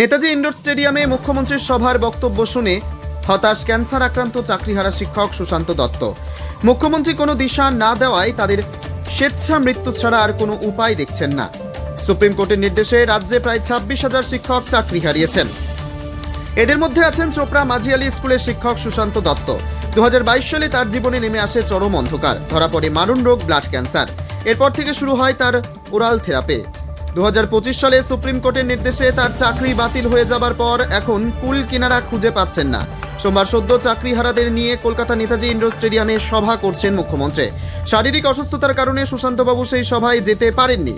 Netaji indoor স্টেডিয়ামে মুখ্যমন্ত্রীর সভার বক্তব্য শুনে হতাশ ক্যান্সার আক্রান্ত চাকরিহারা শিক্ষক সুশান্ত দত্ত। মুখ্যমন্ত্রী কোনো দিশা না দেওয়ায় তাদের স্বেচ্ছা মৃত্যু ছাড়া আর কোনো উপায় দেখছেন না। সুপ্রিম কোর্টের নির্দেশে রাজ্যে প্রায় ছাব্বিশ হাজার শিক্ষক চাকরি হারিয়েছেন। এদের মধ্যে আছেন চোপড়া মাঝিয়ালি স্কুলের শিক্ষক সুশান্ত দত্ত। দু হাজার বাইশ সালে তার জীবনে নেমে আসে চরম অন্ধকার। ধরা পড়ে মারণ রোগ ব্লাড ক্যান্সার। এরপর থেকে শুরু হয় তার ওরাল থেরাপি। দু হাজার পঁচিশ সালে সুপ্রিম কোর্টের নির্দেশে তার চাকরি বাতিল হয়ে যাবার পর এখন কুল কিনারা খুঁজে পাচ্ছেন না। সোমবার সদ্য চাকরিহারাদের নিয়ে কলকাতা নেতাজি ইন্ডোর স্টেডিয়ামে সভা করছেন মুখ্যমন্ত্রী। শারীরিক অসুস্থতার কারণে সুশান্তবাবু সেই সভায় যেতে পারেননি।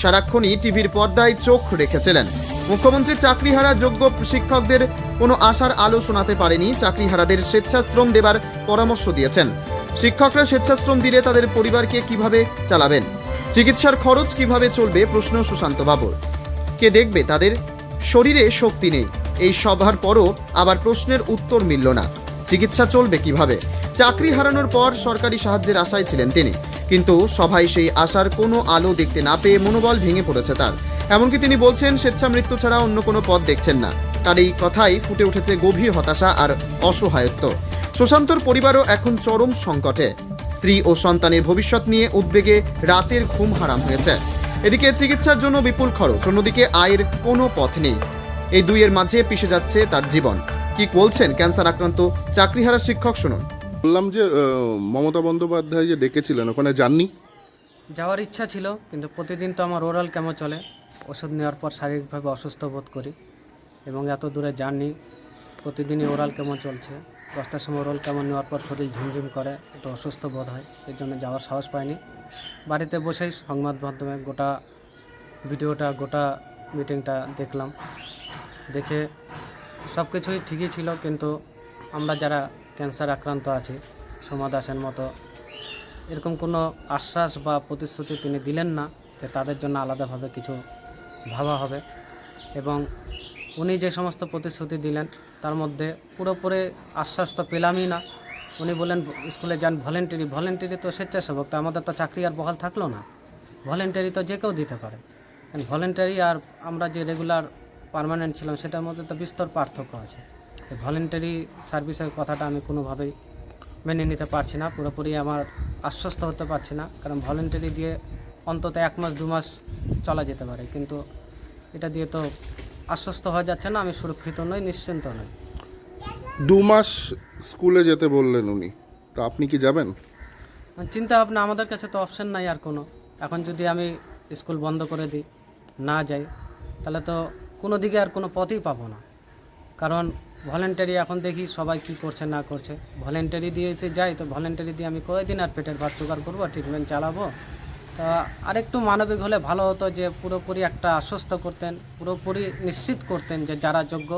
সারাক্ষণই টিভির পর্দায় চোখ রেখেছিলেন। মুখ্যমন্ত্রী চাকরিহারা যোগ্য শিক্ষকদের কোনো আশার আলো শোনাতে পারেনি। চাকরিহারাদের স্বেচ্ছাশ্রম দেবার পরামর্শ দিয়েছেন। শিক্ষকরা স্বেচ্ছাশ্রম দিলে তাদের পরিবারকে কীভাবে চালাবেন? চিকিৎসার খরচ কীভাবে চলবে প্রশ্ন সুশান্ত বাবুর কে দেখবে তাদের শরীরে শক্তি নেই। এই সভার পরও আবার প্রশ্নের উত্তর মিলল না। চিকিৎসা চলবে কীভাবে? চাকরি হারানোর পর সরকারি সাহায্যের আশায় ছিলেন তিনি। কিন্তু সভায় সেই আশার কোনো আলো দেখতে না পেয়ে মনোবল ভেঙে পড়েছে তার। এমনকি তিনি বলছেন স্বেচ্ছা মৃত্যু ছাড়া অন্য কোনো পথ দেখছেন না। তার এই কথাই ফুটে উঠেছে গভীর হতাশা আর অসহায়ত্ব। সুশান্তর পরিবারও এখন চরম সংকটে। স্ত্রী ও সন্তানের ভবিষ্যৎ নিয়ে উদ্বেগে রাতের ঘুম হারাম হয়েছে। এদিকে চিকিৎসার জন্য বিপুল খরচ অন্যদিকে আয়ের কোনো পথ নেই। এই দুইয়ের মাঝে পিষে যাচ্ছে তার জীবন। কি বলছেন ক্যান্সার আক্রান্ত চাকরিহারা শিক্ষক শুনুন। বললাম যে মমতা বন্দ্যোপাধ্যায় যে ডেকেছিলেন ওখানে যাননি? যাওয়ার ইচ্ছা ছিল কিন্তু প্রতিদিন তো আমার ওরাল কেমো চলে। ওষুধ নেওয়ার পর শারীরিকভাবে অসুস্থ বোধ করি এবং এত দূরে যাননি। প্রতিদিনই ওরাল কেমন চলছে। দশটার সময় রোল কেমন নেওয়ার পর শরীর ঝিমঝিম করে, একটু অসুস্থ বোধ হয়, এর জন্য যাওয়ার সাহস পায়নি বাড়িতে বসেই সংবাদ মাধ্যমে গোটা ভিডিওটা, গোটা মিটিংটা দেখলাম। দেখে সব কিছুই ঠিকই ছিল, কিন্তু আমরা যারা ক্যান্সার আক্রান্ত আছি, সোমা দাসের মতো, এরকম কোনো আশ্বাস বা প্রতিশ্রুতি তিনি দিলেন না যে তাদের জন্য আলাদাভাবে কিছু ভাবা হবে। এবং উনি যে সমস্ত প্রতিশ্রুতি দিলেন, তার মধ্যে পুরোপুরি আশ্বাস তো পেলামই না। উনি বললেন, স্কুলে যান ভলেন্টারি ভলেন্টারি তো স্বেচ্ছাসেবক, তো আমাদের তো চাকরি আর বহাল থাকল না। ভলেন্টারি তো যে কেউ দিতে পারে। ভলেন্টারি আর আমরা যে রেগুলার পার্মানেন্ট ছিলাম, সেটার মধ্যে তো বিস্তর পার্থক্য আছে। ভলেন্টারি সার্ভিসের কথাটা আমি কোনোভাবেই মেনে নিতে পারছি না, পুরোপুরি আমার আশ্বস্ত হতে পারছি না, কারণ ভলেন্টারি দিয়ে অন্তত এক মাস, দু মাস চলা যেতে পারে। কিন্তু এটা দিয়ে তো আশ্বস্ত হওয়া যাচ্ছে না আমি সুরক্ষিত নই নিশ্চিন্ত নই। দু মাস স্কুলে যেতে বললেন উনি। তো আপনি কি যাবেন? চিন্তা ভাবনা আমাদের কাছে তো অপশন নাই আর কোনো। এখন যদি আমি স্কুল বন্ধ করে দিই না যাই তাহলে তো কোনো দিকে আর কোনো পথই পাবো না। কারণ ভলেন্টারি এখন দেখি সবাই কি করছে না করছে। ভলেন্টারি দিয়েতে যাই তো ভলেন্টারি দিয়ে আমি কয়েকদিন আর পেটের ভাত জোগাড় করব ট্রিটমেন্ট চালাবো? তা আরেকটু মানবিক হলে ভালো হতো যে পুরোপুরি একটা আশ্বস্ত করতেন পুরোপুরি নিশ্চিত করতেন যে যারা যোগ্য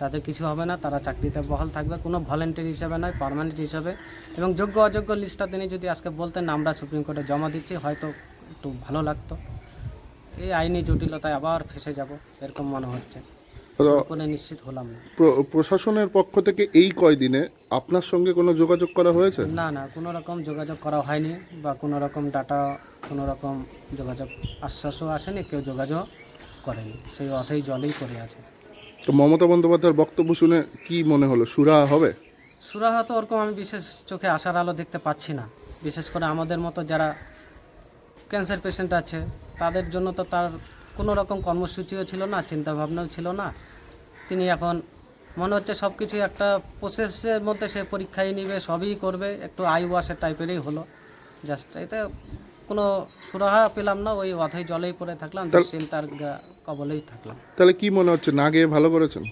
তাদের কিছু হবে না তারা চাকরিতে বহাল থাকবে কোনো ভলেন্টিয়ার হিসাবে নয় পার্মানেন্ট হিসাবে। এবং যোগ্য অযোগ্য লিস্টটা তিনি যদি আজকে বলতেন আমরা সুপ্রিম কোর্টে জমা দিচ্ছি হয়তো একটু ভালো লাগতো। এই আইনি জটিলতায় আবার ফেসে যাব এরকম মনে হচ্ছে। নিশ্চিত হলাম না। প্রশাসনের পক্ষ থেকে এই কয়দিনে আপনার সঙ্গে কোনো যোগাযোগ করা হয়েছে? না না কোনো রকম যোগাযোগ করা হয়নি বা কোনো রকম ডাটা কোনো রকম যোগাযোগ আশ্বাসও আসেনি কেউ যোগাযোগ করেনি। সেই অথেই জলেই পড়ে আছে। তো মমতা বন্দ্যোপাধ্যায়ের বক্তব্য শুনে কি মনে হলো? সুরা হবে? সুরাহা তো ওরকম আমি বিশেষ চোখে আশার আলো দেখতে পাচ্ছি না। বিশেষ করে আমাদের মতো যারা ক্যান্সার পেশেন্ট আছে তাদের জন্য তো তার কোনো রকম কর্মসূচিও ছিল না চিন্তাভাবনাও ছিল না। তিনি এখন মনে হচ্ছে সব কিছুই একটা প্রসেসের মধ্যে সে পরীক্ষায় নিবে সবই করবে একটু আই ওয়াশের টাইপেরই হলো। জাস্ট এতে কোনো সুরাহা পেলাম না ওই অথই জলেই পড়ে থাকলাম চিন্তার গা- কবলেই থাকলাম। তাহলে কি মনে হচ্ছে না গিয়ে ভালো করেছেন?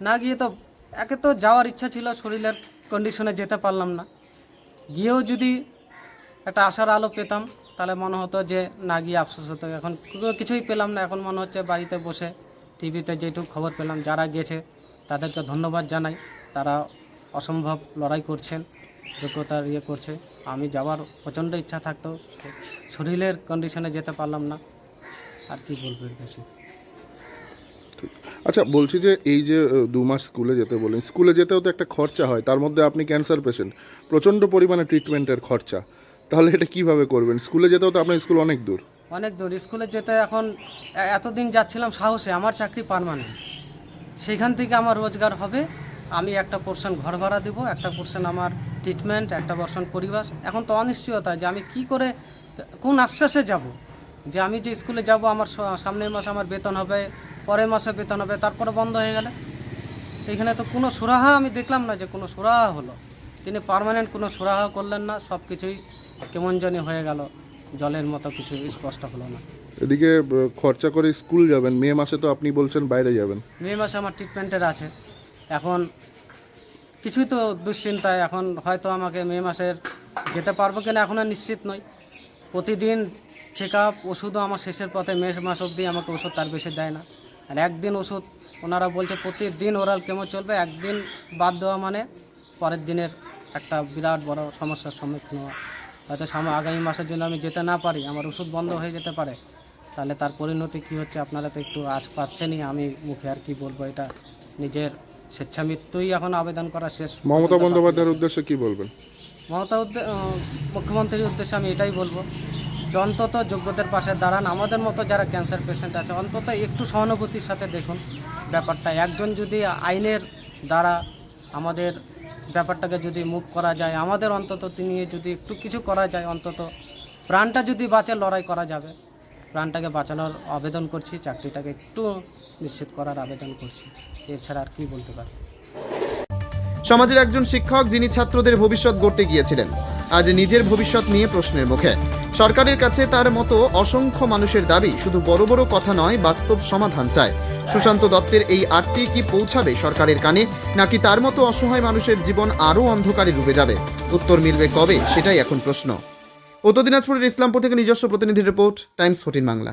না গিয়ে তো একে তো যাওয়ার ইচ্ছা ছিল শরীরের কন্ডিশনে যেতে পারলাম না। গিয়েও যদি একটা আশার আলো পেতাম তাহলে মনে হতো যে না গিয়ে আফসোস হতো। এখন কিছুই পেলাম না এখন মনে হচ্ছে বাড়িতে বসে টিভিতে যেটুকু খবর পেলাম যারা গেছে তাদেরকে ধন্যবাদ জানাই। তারা অসম্ভব লড়াই করছেন যোগ্যতার ইয়ে করছে। আমি যাওয়ার প্রচণ্ড ইচ্ছা থাকতো। শরীরের কন্ডিশনে যেতে পারলাম না। আর কি বলব এর বেশি আচ্ছা বলছি যে এই যে দু মাস স্কুলে যেতে বললেন স্কুলে যেতেও তো একটা খরচা হয় তার মধ্যে আপনি ক্যান্সার পেশেন্ট প্রচণ্ড পরিমাণে ট্রিটমেন্টের খরচা। তাহলে এটা কীভাবে করবেন? স্কুলে যেতেও তো আপনার স্কুল অনেক দূর। অনেক দূর। স্কুলে যেতে এখন এতদিন যাচ্ছিলাম সাহসে আমার চাকরি পারমানেন্ট সেখান থেকে আমার রোজগার হবে আমি একটা পোর্শন ঘর ভাড়া দেবো একটা পোর্শন আমার ট্রিটমেন্ট একটা বর্ষণ পরিবার। এখন তো অনিশ্চয়তা যে আমি কি করে কোন আশ্বাসে যাব? যে আমি যে স্কুলে যাব আমার সামনের মাসে আমার বেতন হবে পরের মাসে বেতন হবে তারপরে বন্ধ হয়ে গেলে? এখানে তো কোনো সুরাহা আমি দেখলাম না যে কোনো সুরাহা হলো। তিনি পার্মানেন্ট কোনো সুরাহা করলেন না সব কিছুই কেমন জানি হয়ে গেল। জলের মতো কিছু স্পষ্ট হলো না। এদিকে খরচা করে স্কুল যাবেন। মে মাসে তো আপনি বলছেন বাইরে যাবেন। মে মাসে আমার ট্রিটমেন্টের আছে। এখন কিছুই তো দুশ্চিন্তায় এখন হয়তো আমাকে মে মাসের যেতে পারব কিনা এখন আর নিশ্চিত নই। প্রতিদিন চেক আপ ওষুধও আমার শেষের পথে মে মাস অবধি আমাকে ওষুধ তার বেশি দেয় না। আর একদিন ওষুধ, ওনারা বলছে প্রতিদিন ওরাল কেমো চলবে, একদিন বাদ দেওয়া মানে পরের দিনের একটা বিরাট বড় সমস্যার সম্মুখীন হওয়া। হয়তো আগামী মাসের জন্য আমি যেতে না পারি, আমার ওষুধ বন্ধ হয়ে যেতে পারে, তাহলে তার পরিণতি কী হচ্ছে আপনারা তো একটু আজ পাচ্ছেনই, আমি মুখে আর কি বলব এটা নিজের স্বেচ্ছা মৃত্যুই এখন আবেদন করা শেষ। মমতা বন্দ্যোপাধ্যায়ের উদ্দেশ্যে কি বলবেন? মমতা মুখ্যমন্ত্রীর উদ্দেশ্যে আমি এটাই বলব যে অন্তত যোগ্যদের পাশে দাঁড়ান। আমাদের মতো যারা ক্যান্সার পেশেন্ট আছে অন্তত একটু সহানুভূতির সাথে দেখুন ব্যাপারটা। একজন যদি আইনের দ্বারা আমাদের ব্যাপারটাকে যদি মুভ করা যায় আমাদের অন্তত তিনি যদি একটু কিছু করা যায় অন্তত প্রাণটা যদি বাঁচে লড়াই করা যাবে। প্রাণটাকে বাঁচানোর আবেদন করছি, চাকরিটাকে একটু নিশ্চিত করার আবেদন করছি। এছাড়া আর কি বলতে পারি? সমাজের একজন শিক্ষক যিনি ছাত্রদের ভবিষ্যৎ গড়তে গিয়েছিলেন, আজ নিজের ভবিষ্যৎ নিয়ে প্রশ্নের মুখে। সরকারের কাছে তার মতো অসংখ্য মানুষের দাবি শুধু বড় বড় কথা নয়, বাস্তব সমাধান চায়। সুশান্ত দত্তের এই আরটি কি পৌঁছাবে সরকারের কানে, নাকি তার মতো অসহায় মানুষের জীবন আরও অন্ধকারে ডুবে যাবে? উত্তর মিলবে কবে, সেটাই এখন প্রশ্ন। উত্তর দিনাজপুরের ইসলামপুর থেকে নিজস্ব প্রতিনিধি রিপোর্ট টাইমস ফোর্টিন বাংলা।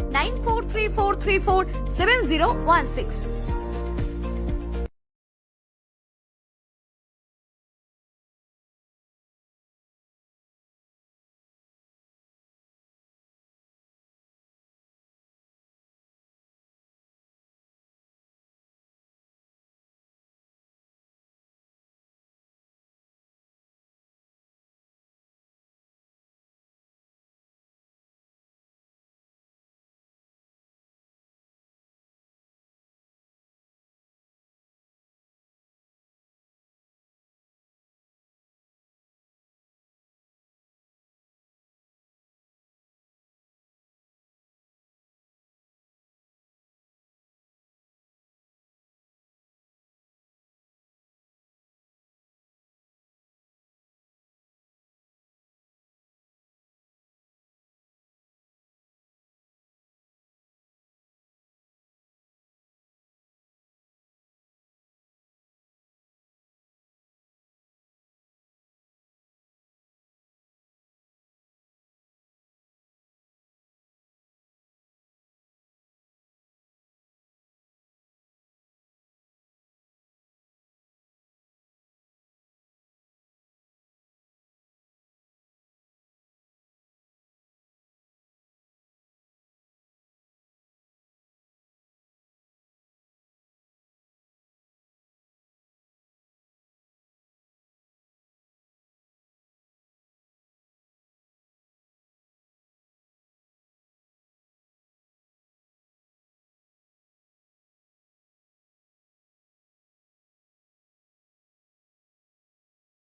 9434347016.